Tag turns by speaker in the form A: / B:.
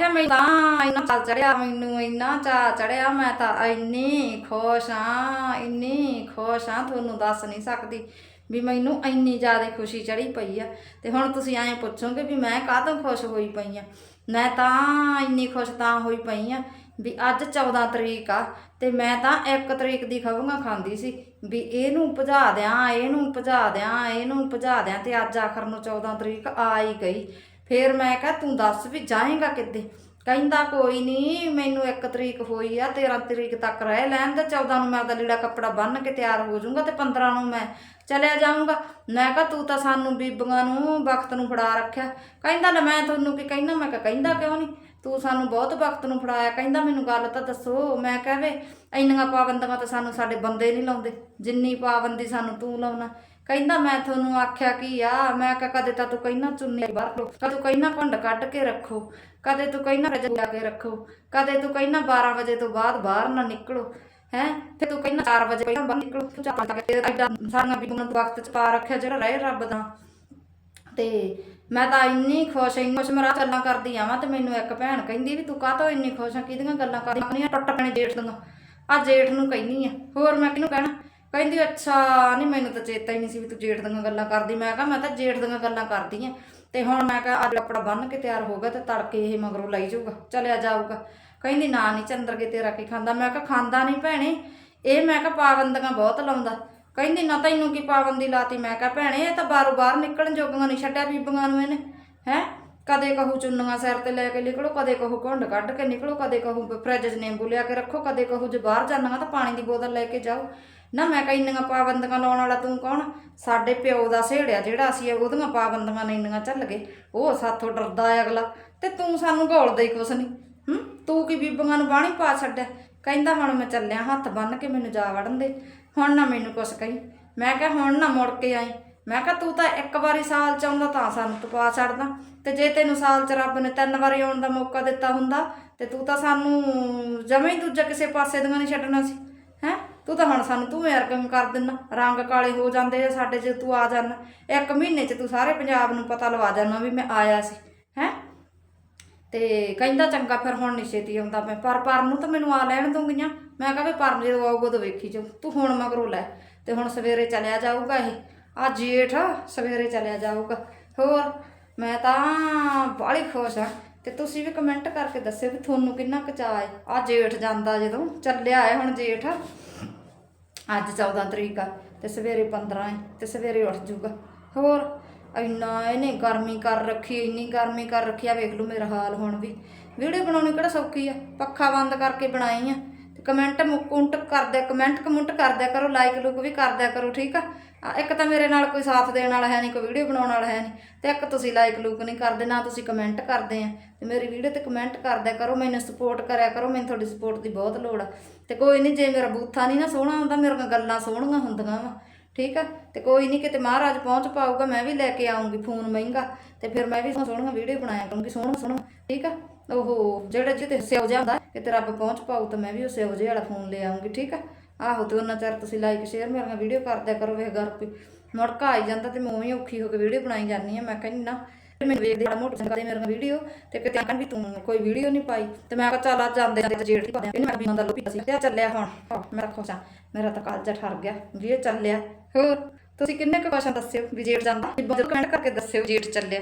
A: ਕਿਹਾ ਮੈਂ ਤਾਂ ਇੰਨਾ ਚਾ ਚੜਿਆ, ਮੈਨੂੰ ਇੰਨਾ ਚਾ ਚੜਿਆ, ਮੈਂ ਤਾਂ ਇੰਨੀ ਖੁਸ਼ ਹਾਂ, ਇੰਨੀ ਖੁਸ਼ ਹਾਂ, ਤੁਹਾਨੂੰ ਦੱਸ ਨਹੀਂ ਸਕਦੀ ਵੀ ਮੈਨੂੰ ਇੰਨੀ ਜ਼ਿਆਦਾ ਖੁਸ਼ੀ ਚੜੀ ਪਈ ਆ। ਤੇ ਹੁਣ ਤੁਸੀਂ ਐਂ ਪੁੱਛੋਗੇ ਵੀ ਮੈਂ ਕਾਹਤੋਂ ਖੁਸ਼ ਹੋਈ ਪਈ ਆ? ਮੈਂ ਤਾਂ ਇੰਨੀ ਖੁਸ਼ ਤਾਂ ਹੋਈ ਪਈ ਆ ਵੀ ਅੱਜ 14 ਤਰੀਕ ਆ ਤੇ ਮੈਂ ਤਾਂ 1 ਤਰੀਕ ਦੀ ਖਬਰਾਂ ਖਾਂਦੀ ਸੀ ਵੀ ਇਹਨੂੰ ਭਜਾ ਦਿਆਂ, ਇਹਨੂੰ ਭਜਾ ਦਿਆਂ, ਇਹਨੂੰ ਭਜਾ ਦਿਆਂ ਤੇ ਅੱਜ ਆਖਰ ਨੂੰ 14 ਤਰੀਕ ਆ ਹੀ ਗਈ। ਫੇਰ ਮੈਂ ਕਿਹਾ, ਤੂੰ ਦੱਸ ਵੀ ਜਾਏਗਾ ਕਿੱਦੇ ਕਹਿੰਦਾ, ਕੋਈ ਨਹੀਂ ਮੈਨੂੰ 1 ਤਰੀਕ ਹੋਈ ਆ 13 ਤਰੀਕ ਤੱਕ ਰਹਿ ਲੈਣ ਤੇ 14 ਨੂੰ ਮੈਂ ਆਪਦਾ ਲੀੜਾ ਕੱਪੜਾ ਬੰਨ ਕੇ ਤਿਆਰ ਹੋ ਜਾਊਂਗਾ ਤੇ 15 ਨੂੰ ਮੈਂ ਚਲਿਆ ਜਾਊਂਗਾ। ਮੈਂ ਕਿਹਾ, ਤੂੰ ਤਾਂ ਸਾਨੂੰ ਬੀਬੀਆਂ ਨੂੰ, ਵਕਤ ਨੂੰ ਫੜਾ ਰੱਖਿਆ। ਕਹਿੰਦਾ ਨਾ ਮੈਂ ਤੁਹਾਨੂੰ ਕੀ ਕਹਿੰਦਾ, ਮੈਂ ਕਿਹਾ, ਕਹਿੰਦਾ ਕਿਉਂ ਨਹੀਂ ਤੂੰ ਸਾਨੂੰ ਬਹੁਤ ਵਕਤ ਨੂੰ ਫੜਾਇਆ। ਕਹਿੰਦਾ, ਮੈਨੂੰ ਗੱਲ ਤਾਂ ਦੱਸੋ। ਮੈਂ ਕਹਵੇ ਇੰਨੀਆਂ ਪਾਬੰਦੀਆਂ ਤਾਂ ਸਾਨੂੰ ਸਾਡੇ ਬੰਦੇ ਨਹੀਂ ਲਾਉਂਦੇ। ਜਿੰਨੀ ਪਾਬੰਦੀ ਸਾਨੂੰ ਤੂੰ ਲਾਉਣਾ ਕਹਿੰਦਾ ਮੈਂ ਤੁਹਾਨੂੰ ਆਖਿਆ ਕੀ ਆ? ਮੈਂ ਕਿਹਾ ਕਦੇ ਤਾਂ ਤੂੰ ਕਹਿੰਦਾ ਚੁੰਨੀ ਬਾਹਰ ਲੋ ਕਦੇ ਤੂੰ ਕਹਿੰਦਾ ਘੁੰਡ ਕੱਢ ਕੇ ਰੱਖੋ, ਕਦੇ ਤੂੰ ਕਹਿੰਦਾ ਰਜ ਲਾ ਕੇ ਰੱਖੋ, ਕਦੇ ਤੂੰ ਕਹਿੰਦਾ 12 ਵਜੇ ਤੋਂ ਬਾਅਦ ਬਾਹਰ ਨਾ ਨਿਕਲੋ, ਹੈ? ਤੇ ਤੂੰ ਕਹਿੰਦਾ 4 ਵਜੇ ਪਹਿਲਾਂ ਬਾਹਰ ਨਿਕਲੋ, ਤੂੰ ਚਾਹ ਕੇ ਐਡਾ ਸਾਰੀਆਂ ਵੀ ਨੂੰ ਵਕਤ ਚ ਪਾ ਰੱਖਿਆ ਜਿਹੜਾ ਰਹੇ ਰੱਬ ਦਾ। ਤੇ ਮੈਂ ਤਾਂ ਇੰਨੀ ਖੁਸ਼ ਇੰਨੀ ਖੁਸ਼, ਮੈਂ ਗੱਲਾਂ ਕਰਦੀ ਆਵਾਂ ਤੇ ਮੈਨੂੰ ਇੱਕ ਭੈਣ ਕਹਿੰਦੀ ਵੀ ਤੂੰ ਕਾਹਤੋਂ ਇੰਨੀ ਖੁਸ਼ ਆ? ਕਿਹਦੀਆਂ ਗੱਲਾਂ ਕਰਦੀ? ਆਉਂਦੀਆਂ ਟੁੱਟ ਪੈਣੇ ਜੇਠ ਦੀਆਂ। ਆ ਜੇਠ ਨੂੰ ਕਹਿੰਦੀ ਆ। ਹੋਰ ਮੈਂ ਕਿਹਨੂੰ ਕਹਿਣਾ? ਕਹਿੰਦੀ, ਅੱਛਾ, ਨਹੀਂ ਮੈਨੂੰ ਤਾਂ ਚੇਤਾ ਹੀ ਨਹੀਂ ਸੀ ਵੀ ਤੂੰ ਜੇਠ ਦੀਆਂ ਗੱਲਾਂ ਕਰਦੀ। ਮੈਂ ਕਿਹਾ, ਮੈਂ ਤਾਂ ਜੇਠ ਦੀਆਂ ਗੱਲਾਂ ਕਰਦੀ ਆ। ਤੇ ਹੁਣ ਮੈਂ ਕਿਹਾ, ਅੱਜ ਆਪਣਾ ਬੰਨ ਕੇ ਤਿਆਰ ਹੋ ਗਿਆ ਤੇ ਤੜਕੇ ਇਹ ਮਗਰੋਂ ਲਈ ਜਾਊਗਾ। ਚਲਿਆ ਜਾਊਗਾ। ਕਹਿੰਦੀ, ਨਾ ਨਹੀਂ ਚੰਦਰ ਕੇ ਤੇਰਾ ਕੀ ਖਾਂਦਾ? ਮੈਂ ਕਿਹਾ, ਖਾਂਦਾ ਨਹੀਂ ਭੈਣੇ। ਇਹ ਮੈਂ ਕਿਹਾ, ਪਾਬੰਦੀਆਂ ਬਹੁਤ ਲਾਉਂਦਾ। ਕਹਿੰਦੀ, ਨਾ ਤੈਨੂੰ ਕੀ ਪਾਬੰਦੀ ਲਾਤੀ? ਮੈਂ ਕਿਹਾ, ਭੈਣੇ, ਇਹ ਤਾਂ ਬਾਹਰੋਂ ਬਾਹਰ ਨਿਕਲਣ ਜੋਗੀਆਂ ਨਹੀਂ ਛੱਡਿਆ ਬੀਬੀਆਂ ਨੂੰ ਇਹਨੇ, ਹੈ? ਕਦੇ ਕਹੂ ਚੁੰਨੀਆਂ ਸਿਰ ਤੇ ਲੈ ਕੇ ਨਿਕਲੋ, ਕਦੇ ਕਹੂ ਘੁੰਡ ਕੱਢ ਕੇ ਨਿਕਲੋ, ਕਦੇ ਕਹੂ ਫਰਿੱਜ 'ਚ ਨਿੰਬੂ ਲਿਆ ਕੇ ਰੱਖੋ, ਕਦੇ ਕਹੂ ਜੇ ਬਾਹਰ ਜਾਣਾ ਤਾਂ ਪਾਣੀ ਦੀ ਬੋਤਲ ਲੈ ਕੇ ਜਾਓ। ਨਾ ਮੈਂ ਕਿਹਾ ਇੰਨੀਆਂ ਪਾਬੰਦੀਆਂ ਲਾਉਣ ਵਾਲਾ ਤੂੰ ਕੌਣ? ਸਾਡੇ ਪਿਓ ਦਾ ਸਹੇੜਿਆ ਜਿਹੜਾ ਅਸੀਂ ਉਹਦੀਆਂ ਪਾਬੰਦੀਆਂ ਨੇ ਇੰਨੀਆਂ ਚੱਲ ਗਏ। ਉਹ ਸਾਥੋਂ ਡਰਦਾ ਹੈ ਅਗਲਾ। ਤੇ ਤੂੰ ਸਾਨੂੰ ਘੋਲਦਾ ਹੀ ਕੁਛ ਨਹੀਂ। ਹੂੰ? ਤੂੰ ਕੀ ਬੀਬੀਆਂ ਨੂੰ ਬਾਣੀ ਪਾ ਛੱਡਿਆ? ਕਹਿੰਦਾ ਹੁਣ ਮੈਂ ਚੱਲਿਆ ਹੱਥ ਬੰਨ ਕੇ ਮੈਨੂੰ ਜਾ ਵੜਨ ਦੇ। ਹੁਣ ਨਾ ਮੈਨੂੰ ਕੁਛ ਕਹੀ। ਮੈਂ ਕਿਹਾ ਹੁਣ ਨਾ ਮੁੜ ਕੇ ਆਈ। ਮੈਂ ਕਿਹਾ ਤੂੰ ਤਾਂ ਇੱਕ ਵਾਰੀ ਸਾਲ ਚ ਆਉਂਦਾ ਤਾਂ ਸਾਨੂੰ ਤੂੰ ਪਾ ਛੱਡਦਾ। ਤੇ ਜੇ ਤੈਨੂੰ ਸਾਲ ਚ ਰੱਬ ਨੇ ਤਿੰਨ ਵਾਰੀ ਆਉਣ ਦਾ ਮੌਕਾ ਦਿੱਤਾ ਹੁੰਦਾ, ਤੇ ਤੂੰ ਤਾਂ ਸਾਨੂੰ ਜਮੇ ਹੀ ਦੂਜਾ ਕਿਸੇ ਪਾਸੇ ਦੀਆਂ ਨਹੀਂ ਛੱਡਣਾ ਸੀ। ਹੈ? ਤੂੰ ਤਾਂ ਹੁਣ ਸਾਨੂੰ ਤੂੰ ਕੰਮ ਕਰ ਦਿੰਦਾ ਰੰਗ ਕਾਲੇ ਹੋ ਜਾਂਦੇ ਆ ਸਾਡੇ ਜੇ ਤੂੰ ਆ ਜਾਣਾ ਇੱਕ ਮਹੀਨੇ ਚ ਤੂੰ ਸਾਰੇ ਪੰਜਾਬ ਨੂੰ ਪਤਾ ਲਵਾ ਜਾਣਾ ਵੀ ਮੈਂ ਆਇਆ ਸੀ, ਹੈ? ਤੇ ਕਹਿੰਦਾ ਚੰਗਾ ਫਿਰ ਹੁਣ ਨੀ ਛੇਤੀ ਆਉਂਦਾ ਮੈਂ, ਪਰ ਪਰ ਨੂੰ ਤਾਂ ਮੈਨੂੰ ਆ ਲੈਣ ਦੂੰਗੀਆਂ ਮੈਂ ਕਿਹਾ ਵੀ ਪਰਮ ਜਦੋਂ ਆਊਗਾ ਤਾਂ ਵੇਖੀ ਜਾਊ, ਤੂੰ ਹੁਣ ਮਗਰੋਂ ਲੈ। ਤੇ ਹੁਣ ਸਵੇਰੇ ਚਲਿਆ ਜਾਊਗਾ ਇਹ। ਆ ਜੇਠ ਸਵੇਰੇ ਚਲਿਆ ਜਾਊਗਾ। ਹੋਰ, ਮੈਂ ਤਾਂ ਬਾਹਲੀ ਖੁਸ਼ ਹਾਂ ਤੇ ਤੁਸੀਂ ਵੀ ਕਮੈਂਟ ਕਰਕੇ ਦੱਸਿਓ ਵੀ ਤੁਹਾਨੂੰ ਕਿੰਨਾ ਕੁ ਚਾਅ ਹੈ। ਆ ਜੇਠ ਜਾਂਦਾ ਜਦੋਂ ਚੱਲਿਆ ਹੈ ਹੁਣ ਜੇਠ। ਅੱਜ 14 ਤਰੀਕ ਆ ਤੇ ਸਵੇਰੇ 15 ਹੈ ਤੇ ਸਵੇਰੇ ਉੱਠ ਜੂਗਾ। ਹੋਰ ਇੰਨਾ ਇਹਨੇ ਗਰਮੀ ਕਰ ਰੱਖੀ ਇੰਨੀ ਗਰਮੀ ਕਰ ਰੱਖੀ ਆ ਵੇਖ ਲਓ ਮੇਰਾ ਹਾਲ ਹੁਣ ਵੀ। ਵੀਡੀਓ ਬਣਾਉਣੀ ਕਿਹੜਾ ਸੌਖੀ ਆ? ਪੱਖਾ ਬੰਦ ਕਰਕੇ ਬਣਾਈ ਆ। ਤੇ ਕਮੈਂਟ ਮੁਕੁੰਟ ਕਰਦਿਆ ਕਮੈਂਟ ਕਮੁੰਟ ਕਰਦਿਆ ਕਰੋ ਲਾਈਕ ਲੁਕ ਵੀ ਕਰਦਿਆ ਕਰੋ ਠੀਕ ਆ, ਇੱਕ ਤਾਂ ਮੇਰੇ ਨਾਲ ਕੋਈ ਸਾਥ ਦੇਣ ਵਾਲਾ ਹੈ ਨਹੀਂ, ਕੋਈ ਵੀਡੀਓ ਬਣਾਉਣ ਵਾਲਾ ਹੈ ਨਹੀਂ, ਤੇ ਇੱਕ ਤੁਸੀਂ ਲਾਈਕ ਲੁੱਕ ਨਹੀਂ ਕਰਦੇ, ਨਾ ਤੁਸੀਂ ਕਮੈਂਟ ਕਰਦੇ ਆ। ਤੇ ਮੇਰੀ ਵੀਡੀਓ ਤੇ ਕਮੈਂਟ ਕਰਦਿਆ ਕਰੋ, ਮੈਨੂੰ ਸਪੋਰਟ ਕਰਿਆ ਕਰੋ, ਮੈਨੂੰ ਤੁਹਾਡੀ ਸਪੋਰਟ ਦੀ ਬਹੁਤ ਲੋੜ ਆ। ਤੇ ਕੋਈ ਨਹੀਂ, ਜੇ ਮੇਰਾ ਬੂਥਾ ਨਹੀਂ ਨਾ ਸੋਹਣਾ ਹੁੰਦਾ ਮੇਰੀਆਂ ਗੱਲਾਂ ਸੋਹਣੀਆਂ ਹੁੰਦੀਆਂ ਵਾ, ਠੀਕ ਆ? ਤੇ ਕੋਈ ਨਹੀਂ, ਕਿਤੇ ਮਹਾਰਾਜ ਪਹੁੰਚ ਪਾਊਗਾ, ਮੈਂ ਵੀ ਲੈ ਕੇ ਆਉਂਗੀ ਫੋਨ ਮਹਿੰਗਾ, ਤੇ ਫਿਰ ਮੈਂ ਵੀ ਸੋਹਣੀਆਂ ਵੀਡੀਓ ਬਣਾਇਆ ਕਰੂੰਗੀ, ਸੋਹਣਾ ਸੋਹਣਾ, ਠੀਕ ਆ? ਉਹ ਜਿਹੜੇ ਜਿਹਦੇ ਸਿਓ ਜਿਹਾ ਹੁੰਦਾ, ਕਿਤੇ ਰੱਬ ਪਹੁੰਚ ਪਾਊ, ਤਾਂ ਮੈਂ ਵੀ ਉਹ ਸਿਓ ਜਿਹੇ ਵਾਲਾ ਫੋਨ ਲੈ ਆਉਂਗੀ ਠੀਕ ਆ? ਆਹੋ ਤੇ ਉਹਨਾਂ ਚਿਰ ਤੁਸੀਂ ਲਾਈਕ ਸ਼ੇਅਰ ਮੇਰੀਆਂ ਵੀਡੀਓ ਕਰਦਿਆ ਕਰੋ ਵੇਖ ਘਰ ਮੁੜਕਾ ਆਈ ਜਾਂਦਾ ਤੇ ਮੈਂ ਉਵੇਂ ਔਖੀ ਹੋ ਕੇ ਵੀਡੀਓ ਬਣਾਈ ਜਾਂਦੀ ਆ ਮੈਂ ਕਹਿੰਦੀ ਨਾ ਮੈਨੂੰ ਵੇਖਦੇ ਆ ਮੋਟਰ ਕਰਦੇ ਮੇਰੀਆਂ ਵੀਡੀਓ ਤੇ ਕਿਤੇ ਆਖਣ ਵੀ ਤੂੰ ਕੋਈ ਵੀਡੀਓ ਨਹੀਂ ਪਾਈ। ਤੇ ਮੈਂ ਕਿਹਾ ਚੱਲ ਆ ਜਾਂਦੇ ਜਾਂਦੇ ਜੇਠ ਹੀ ਪਾਉਂਦੇ ਮੈਂ ਵੀ ਦਾ ਲੋਪੀ ਸੀ। ਤੇ ਚੱਲਿਆ ਹੁਣ। ਆਹ, ਮੇਰਾ ਖੁਸ਼ ਆ ਮੇਰਾ ਤਾਂ ਕਾਲਜਾ ਠਰ ਗਿਆ। ਵੀ ਇਹ ਚੱਲਿਆ। ਹੋਰ ਤੁਸੀਂ ਕਿੰਨੇ ਕੁ ਕੁਐਸਚਨ ਦੱਸਿਓ ਵੀ ਜੇਠ ਜਾਂਦਾ? ਕਮੈਂਟ ਕਰਕੇ ਦੱਸਿਓ ਜੇਠ ਚੱਲਿਆ।